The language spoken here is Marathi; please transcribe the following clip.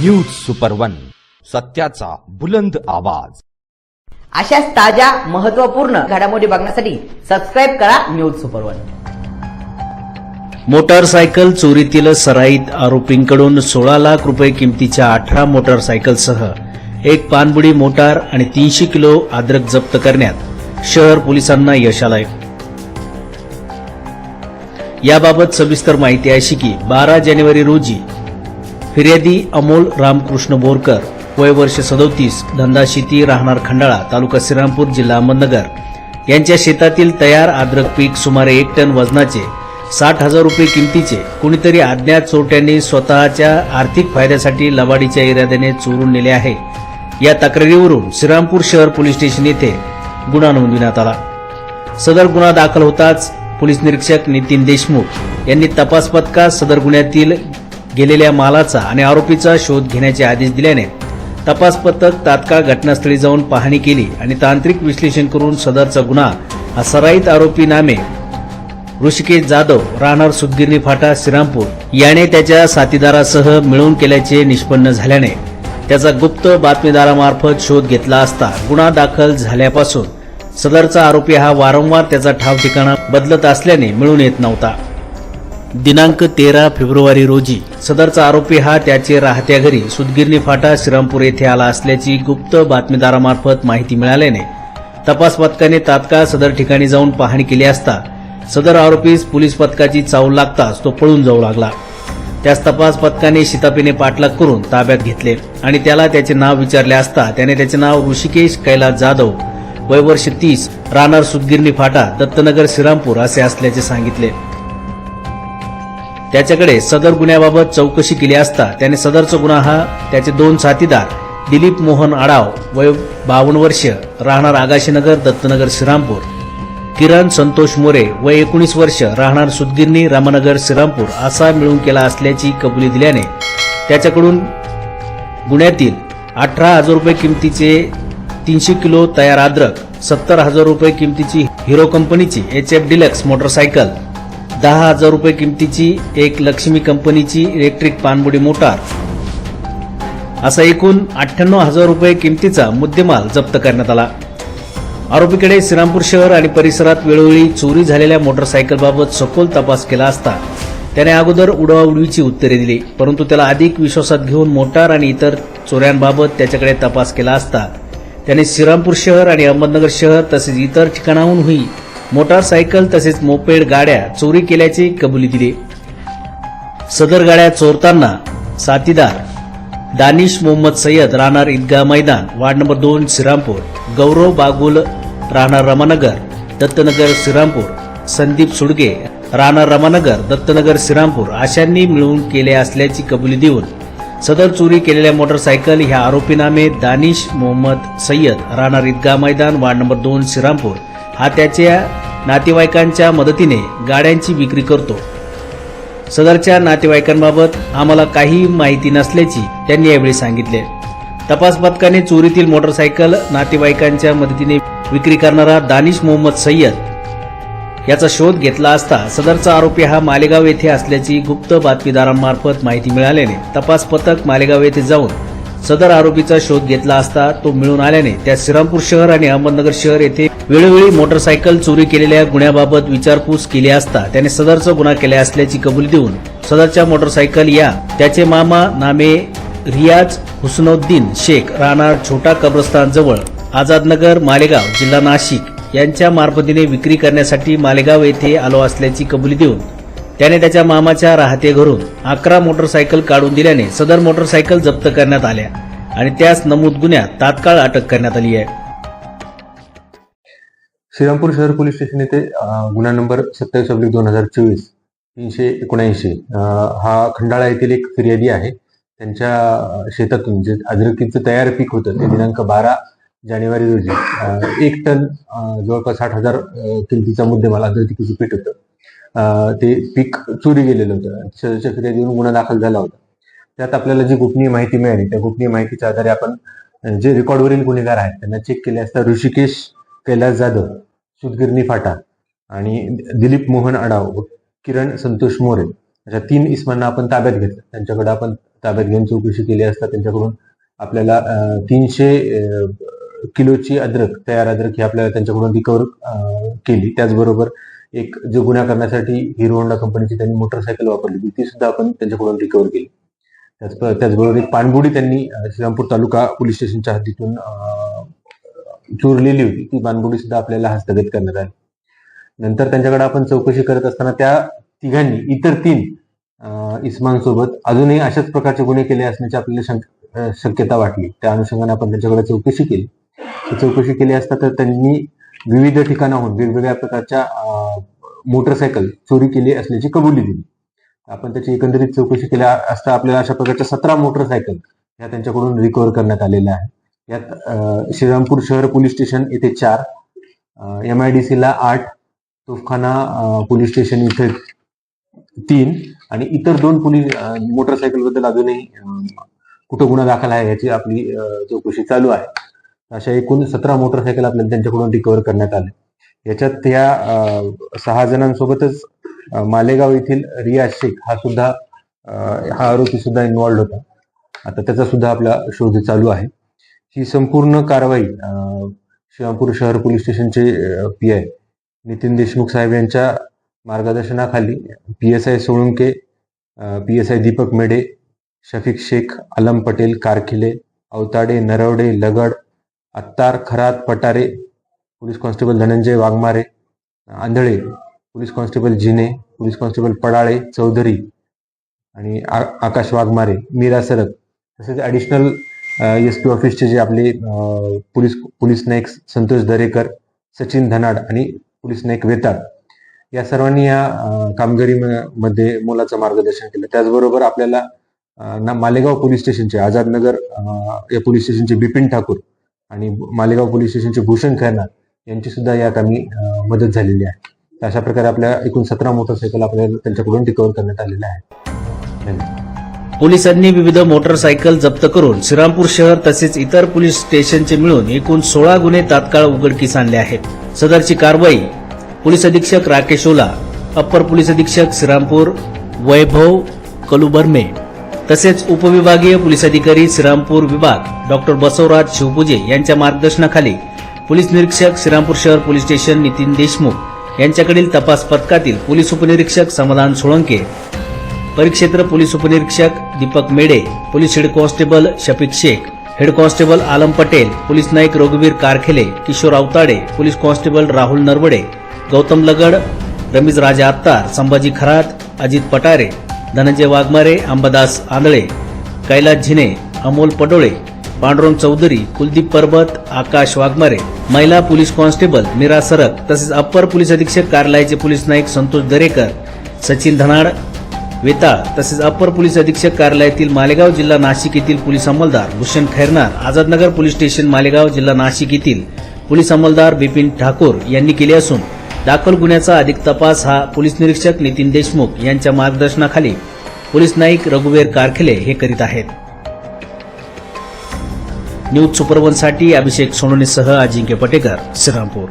न्यूज सुपर वन सत्याचा बुलंद आवाज. अशाच ताज्या महत्त्वपूर्ण घडामोडी बघण्यासाठी सबस्क्राईब करा न्यूज सुपर वन मोटारसायकल चोरीतील सराईत आरोपींकडून सोळा लाख रुपये किमतीच्या अठरा मोटारसायकलसह एक पानबुडी मोटार आणि तीनशे किलो अद्रक जप्त करण्यात शहर पोलिसांना यश आलंय. याबाबत सविस्तर माहिती अशी की बारा जानेवारी रोजी फिर्यादी अमोल रामकृष्ण बोरकर वय वर्ष सदोतीस धंदा शेती राहणार खंडाळा तालुका श्रीरामपूर जिल्हा अहमदनगर. यांच्या शेतातील तयार आद्रक पीक सुमारे एक टन वजनाचे साठ हजार रुपये किमतीचे. कुणीतरी अज्ञात चोरट्यांनी स्वतःच्या आर्थिक फायद्यासाठी लवाडीच्या इराद्याने चोरून नेले आहे. या तक्रारीवरून श्रीरामपूर शहर पोलीस स्टेशन येथे गुन्हा नोंदविण्यात आला. सदर गुन्हा दाखल होताच पोलीस निरीक्षक नितीन देशमुख यांनी तपास पथकात सदर गुन्ह्यातील गेलेल्या मालाचा आणि आरोपीचा शोध घेण्याचे आदेश दिल्याने तपास पथक तात्काळ घटनास्थळी जाऊन पाहणी केली आणि तांत्रिक विश्लेषण करून सदरचा गुन्हा हा सराईत आरोपी नामे ऋषिकेश जाधव राहणार सुदगिरणी फाटा श्रीरामपूर याने त्याच्या साथीदारासह मिळून केल्याचे निष्पन्न झाल्याने त्याचा गुप्त बातमीदारामार्फत शोध घेतला असता गुन्हा दाखल झाल्यापासून सदरचा आरोपी हा वारंवार त्याचा ठाव ठिकाणा बदलत असल्याने मिळून येत नव्हता. दिनांक तेरा फेब्रुवारी रोजी सदरचा आरोपी हा त्याचे राहत्या घरी सुदगिरणी फाटा श्रीरामपूर येथे आला असल्याची गुप्त बातमीदारामार्फत माहिती मिळाल्याने तपास पथकाने तात्काळ सदर ठिकाणी जाऊन पाहणी केली असता सदर आरोपीस पोलीस पथकाची चावल लागताच तो पळून जाऊ लागला. त्यास तपास पथकाने शितापीने पाठलाग करून ताब्यात घेतले आणि त्याला त्याचे नाव विचारले असता त्याने त्याचे नाव ऋषिकेश कैलास जाधव वय वर्ष तीस राहणार सुदगिरणी फाटा दत्तनगर श्रीरामपूर असे असल्याचे सांगितले. त्याच्याकडे सदर गुन्ह्याबाबत चौकशी केली असता त्याने सदरचा गुन्हा हा त्याचे दोन साथीदार दिलीप मोहन आडाव वय बावन्न वर्ष राहणार आगाशीनगर दत्तनगर श्रीरामपूर. किरण संतोष मोरे वय एकोणीस वर्ष राहणार सुदगिरणी रामनगर श्रीरामपूर असा मिळून केला असल्याची कबुली दिल्याने त्याच्याकडून गुन्ह्यातील अठरा हजार रुपये किमतीचे तीनशे किलो तयार अद्रक सत्तर हजार रुपये किमतीची हिरो कंपनीची एच एफ डिलक्स मोटरसायकल दहा हजार रुपये किमतीची एक लक्ष्मी कंपनीची इलेक्ट्रिक पाणबुडी मोटार. असा एकूण अठ्ठ्याण्णव हजार रुपये किमतीचा मुद्देमाल जप्त करण्यात आला. आरोपीकडे श्रीरामपूर शहर आणि परिसरात वेळोवेळी चोरी झालेल्या मोटरसायकलबाबत सखोल तपास केला असता त्याने अगोदर उडवाउडवीची उत्तरे दिली परंतु त्याला अधिक विश्वासात घेऊन मोटार आणि इतर चोऱ्यांबाबत त्याच्याकडे तपास केला असता त्याने श्रीरामपूर शहर आणि अहमदनगर शहर तसेच इतर ठिकाणाहूनही मोटारसायकल तसेच मोपेड गाड्या चोरी केल्याची कबुली दिली. सदर गाड्या चोरताना साथीदार दानिश मोहम्मद सय्यद राहणार ईदगाह मैदान वार्ड नंबर दोन श्रीरामपूर. गौरव बागुल राहणार रमानगर दत्तनगर श्रीरामपूर. संदीप सुडगे राहणार रमानगर दत्तनगर श्रीरामपूर. अशांनी मिळून केले असल्याची कबुली देऊन सदर चोरी केलेल्या मोटरसायकल ह्या आरोपीनामे दानिश मोहम्मद सय्यद राहणार ईदगाह मैदान वार्ड नंबर दोन श्रीरामपूर. हा त्याच्या नातेवाईकांच्या मदतीने गाड्यांची विक्री करतो. सदरच्या नातेवाईकांबाबत आम्हाला काही माहिती नसल्याची त्यांनी यावेळी सांगितले. तपास पथकाने चोरीतील मोटरसायकल नातेवाईकांच्या मदतीने विक्री करणारा दानिश मोहम्मद सय्यद याचा शोध घेतला असता सदरचा आरोपी हा मालेगाव येथे असल्याची गुप्त बातमीदारांमार्फत माहिती मिळाल्याने तपास पथक मालेगाव येथे जाऊन सदर आरोपीचा शोध घेतला असता तो मिळून आल्याने त्या श्रीरामपूर शहर आणि अहमदनगर शहर येथे वेळोवेळी मोटरसायकल चोरी केलेल्या गुन्ह्याबाबत विचारपूस केली असता त्याने सदरचा गुन्हा केला असल्याची कबुली देऊन सदरच्या मोटरसायकल या त्याचे मामा नामे रियाज हुसनउद्दीन शेख राहणार छोटा कब्रस्तान जवळ आझादनगर मालेगाव जिल्हा नाशिक यांच्या मार्फतीने विक्री करण्यासाठी मालेगाव येथे आलो असल्याची कबुली देऊन त्याने त्याच्या मामाच्या राहते घरून अकरा मोटरसायकल काढून दिल्याने सदर मोटरसायकल जप्त करण्यात आल्या आणि त्यास नमूद गुन्ह्यात तात्काळ अटक करण्यात आली आहे. श्रीरामपूर शहर पोलीस स्टेशन येथे गुन्हा नंबर सत्तावीस अब्लिक दोन हजार चोवीस तीनशे एकोणऐंशी हा खंडाळा येथील एक फिर्यादी आहे. त्यांच्या शेतातून जे अद्रकीचं तयार पीक होतं ते दिनांक बारा जानेवारी रोजी एक टन जवळपास साठ हजार किमतीचा मुद्देमाल अद्रकीचं पीठ होतं. ते पीक चोरी गेलेलं होतं. शहराच्या देऊन गुन्हा दाखल झाला होता. त्यात आपल्याला जी गोपनीय माहिती मिळाली त्या गोपनीय माहितीच्या आधारे आपण जे रेकॉर्डवरील गुन्हेगार आहेत त्यांना चेक केले असता ऋषिकेश कैलास जाधव सुदगिरणी फाटा आणि दिलीप मोहन आडाव व किरण संतोष मोरे अशा तीन इस्मांना आपण ताब्यात घेतलं. त्यांच्याकडे आपण ताब्यात घेऊन चौकशी केली असता त्यांच्याकडून आपल्याला तीनशे किलोची अद्रक तयार अद्रक ही आपल्याला त्यांच्याकडून रिकवर केली. त्याचबरोबर एक जो गुन्हा करण्यासाठी हिरो होंडा कंपनीची त्यांनी मोटरसायकल वापरली होती ती सुद्धा आपण त्यांच्याकडून रिकवर केली. त्याच त्याचबरोबर एक पाणबुडी त्यांनी श्रीरामपूर तालुका पोलीस स्टेशनच्या हद्दीतून चोरलेली होती. ती पाणबुडी सुद्धा आपल्याला हस्तगत करण्यात आली. नंतर त्यांच्याकडे आपण चौकशी करत असताना त्या तिघांनी इतर तीन अं, इस्मांसोबत अजूनही अशाच प्रकारचे गुन्हे केले असण्याची आपल्याला शक्यता वाटली. त्या अनुषंगाने आपण त्यांच्याकडे चौकशी केली. ती चौकशी केली असता तर त्यांनी विविध ठिकाणाहून वेगवेगळ्या प्रकारच्या मोटरसायकल चोरी केली असल्याची कबुली दिली. आपण त्याची एकंदरीत चौकशी केल्या असता आपल्याला अशा प्रकारच्या सतरा मोटरसायकल ह्या त्यांच्याकडून रिकव्हर करण्यात आलेल्या आहेत. यात श्रीरामपूर शहर पोलीस स्टेशन येथे चार एम आय डी सीला आठ तोफखाना पोलीस स्टेशन इथे तीन आणि इतर दोन पोलीस मोटरसायकलबद्दल अजूनही कुठं गुन्हा दाखल आहे याची आपली चौकशी चालू आहे. अशा एकूण सतरा मोटरसायकल आपल्याला त्यांच्याकडून रिकव्हर करण्यात आले. याच्यात त्या सहा जणांसोबतच मालेगाव येथील रियाज शेख हा सुद्धा हा आरोपी सुद्धा इन्वॉल्ड होता. आता त्याचा सुद्धा आपला शोध चालू आहे. ही संपूर्ण कारवाई श्रीरामपूर शहर पोलीस स्टेशनचे पी आय नितीन देशमुख साहेब यांच्या मार्गदर्शनाखाली P S I Solunke P S I Deepak Medhe Shafiq Shaikh Alam Patel Karkhile Avtade Narwade Lagad Attar Kharat Patare police constable Dhananjay Waghmare Andhale police constable Jine police constable Padale Chaudhari आणि आ- आकाश वाघमारे मीरा सरक. तसेच ॲडिशनल एस पी ऑफिसचे जे आपले पोलीस पोलीस नाईक संतोष दरेकर सचिन धनाड आणि पोलीस नाईक वेताळ. या सर्वांनी या कामगिरीमध्ये मोलाचं मार्गदर्शन केलं. त्याचबरोबर आपल्याला ना मालेगाव पोलीस स्टेशनचे आझादनगर या पोलीस स्टेशनचे बिपिन ठाकूर आणि मालेगाव पोलीस स्टेशनचे भूषण खैरनार यांची सुद्धा या कामी मदत झालेली आहे. अशा प्रकारे आपल्या एकूण सतरा मोटरसायकल आपल्याला त्यांच्याकडून रिकव्हर करण्यात आलेल्या आहेत पोलिसांनी विविध मोटरसायकल जप्त करून श्रीरामपूर शहर तसेच इतर पोलीस स्टेशनचे मिळून एकूण सोळा गुन्हे तात्काळ उघडकीस आणले आहेत. सदरची कारवाई पोलीस अधीक्षक राकेश ओला अप्पर पोलीस अधीक्षक श्रीरामपूर वैभव कलुबर्मे तसेच उपविभागीय पोलीस अधिकारी श्रीरामपूर विभाग डॉक्टर बसवराज शिवपूजे यांच्या मार्गदर्शनाखाली पोलीस निरीक्षक श्रीरामपूर शहर पोलीस स्टेशन नितीन देशमुख यांच्याकडील तपास पथकातील पोलीस उपनिरीक्षक समाधान सोळंके परिक्षेत्र पोलीस उपनिरीक्षक Deepak Mede police head constable Shafiq Shaikh head constable Alam Patel police Naik रघुवीर कारखेले किशोर अवताडे पोलीस कॉन्स्टेबल राहुल नरवडे गौतम लगड रमीज राजा अत्तार संभाजी खरात अजित पटारे धनंजय वाघमारे अंबादास आंधळे कैलास झिने अमोल पडोळे पांडुरंग चौधरी कुलदीप पर्वत आकाश वाघमारे महिला पोलीस कॉन्स्टेबल मीरा सरक तसेच अप्पर पोलीस अधीक्षक कार्यालयाचे पोलीस नाईक संतोष दरेकर सचिन धनाड वेताळ तसेच अप्पर पोलीस अधीक्षक कार्यालयातील मालेगाव जिल्हा नाशिक येथील पोलीस अंमलदार भूषण खैरनार आझादनगर पोलीस स्टेशन मालेगाव जिल्हा नाशिक येथील पोलीस अंमलदार बिपिन ठाकूर यांनी केले असून दाखल गुन्ह्याचा अधिक तपास हा पोलीस निरीक्षक नितीन देशमुख यांच्या मार्गदर्शनाखाली पोलीस नाईक रघुवीर कारखेले हे करीत आहेत. न्यूज सुपरवनसाठी अभिषेक सोनोनीसह अजिंक्य पटेकर श्रीरामपूर.